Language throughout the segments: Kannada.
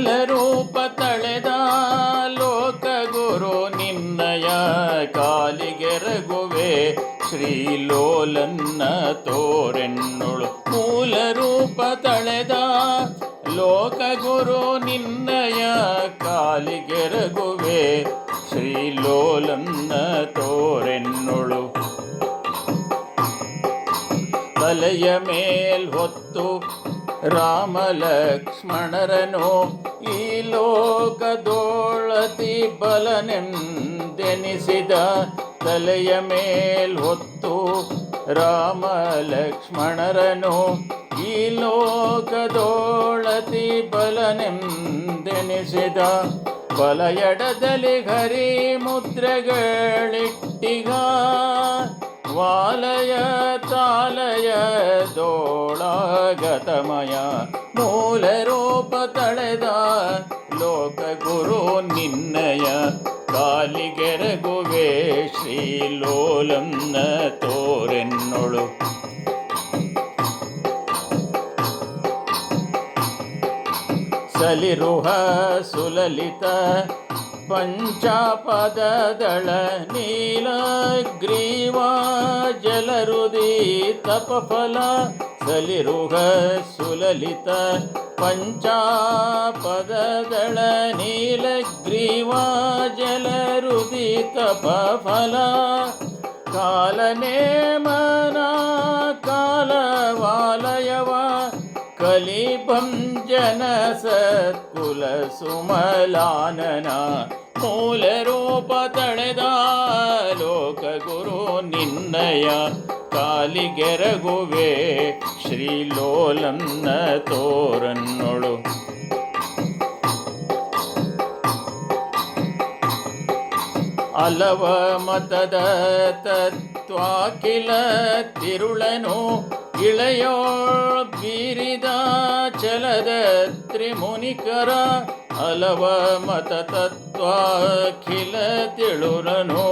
ಮೂಲ ರೂಪ ತಳೆದ ಲೋಕ ಗುರು ನಿನ್ನಯ ಕಾಲಿಗೆರಗುವೆ ಶ್ರೀಲೋಲನ್ನ ತೋರೆಣ್ಣುಳು ಮೂಲ ರೂಪ ತಳೆದ ಲೋಕ ಗುರು ನಿನ್ನಯ ಕಾಲಿಗೆರಗುವೆ ಶ್ರೀಲೋಲನ್ನ ತೋರೆಣ್ಣುಳು ತಲೆಯ ಮೇಲ್ ಹೊತ್ತು ರಾಮ ಲಕ್ಷ್ಮಣರನು ಈ ಲೋಕದೋಳತಿ ಬಲನೆಂದೆನಿಸಿದ ತಲೆಯ ಮೇಲ್ ಹೊತ್ತು ರಾಮ ಲಕ್ಷ್ಮಣರನು ಈ ಲೋಕದೋಳತಿ ಬಲನೆಂದೆನಿಸಿದ ಬಲಯಡದಲ್ಲಿ ಹರಿ ಮುದ್ರೆಗಳಿಟ್ಟಿಗ ವಾಲಯ ತಾಲಯ ದೋಳಗತಮಯ ಮೂಲ ರೂಪ ತಳೆದ ಲೋಕ ಗುರು ನಿನ್ನಯ ಕಾಲಿಗೆರಗುವೆ ಶ್ರೀಲೋಲಂನ ತೋರೆನ್ನೊಳು. ಸಲಿರುಹ ಸುಲಲಿತ ಪಂಚಾಪದದಳ ನೀಲಗ್ರೀವಾ ಜಲರುದಿ ತಪಫಲ ಸಲಿರುಹ ಸುಲಲಿತ ಪಂಚಾಪದಗಳ ನೀಲಗ್ರೀವಾ ಜಲರುದಿ ತಪಫಲ ಕಾಲನೇಮನ ಕಾಲವಾಲಯವ ಕಲಿಭಂಜನ ಸತ್ಕುಲ ಸುಮಲಾನನ ಮೂಲ ರೂಪ ತಳೆದ ಲೋಕ ಗುರು ನಿನ್ನಯ ಕಾಲಿಗೆರಗುವೆ ಶ್ರೀಲೋಲನ್ನ ತೋರನ್ನೊಳು. ಅಲವ ಮತದ ತತ್ವಾಕಿಲ ತಿರುಳನು ಇಳೆಯೋಳ್ ಬೀರಿದ ಚಲದ ತ್ರಿಮುನಿಕರ ಅಲವ ಮತ ತತ್ವಾಖಿಲ ತಿಳುರನು.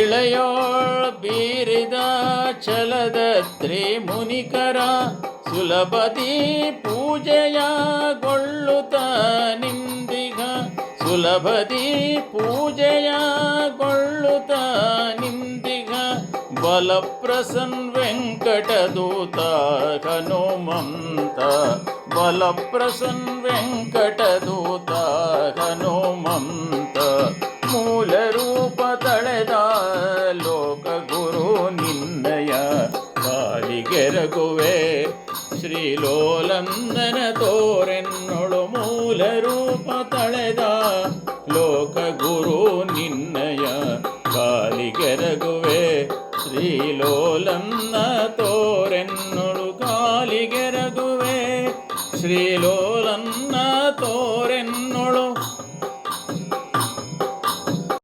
ಇಳೆಯೋಳ್ ಬೀರಿದ ಚಲದ ತ್ರಿಮುನಿಕರ ಸುಲಭದಿ ಪೂಜೆಯಗೊಳ್ಳುತ್ತ ನಿಂದಿಗ. ಸುಲಭದಿ ಪೂಜೆಯಗೊಳ್ಳುತ್ತ ನಿಂದಿಗ. ಬಲಪ್ರಸನ್ ವೆಂಕಟದೂತ ಹನುಮಂತ. ಬಲಪ್ರಸನ್ ವೆಂಕಟದೂತ ಹನುಮಂತ. ಮೂಲ ಕಾಲಿಗೆರಗುವೆ ಶ್ರೀಲೋಲಂದನ ತೋರೆನ್ನೊಳು ಮೂಲ ರೂಪ ತಳೆದ ಲೋಕ ಗುರು ನಿನ್ನಯ ಕಾಲಿಗೆರಗುವೆ ಶ್ರೀಲೋಲನ್ನ ತೋರೆನ್ನೊಳು ಕಾಲಿಗೆರಗುವೆ ಶ್ರೀ ತೋ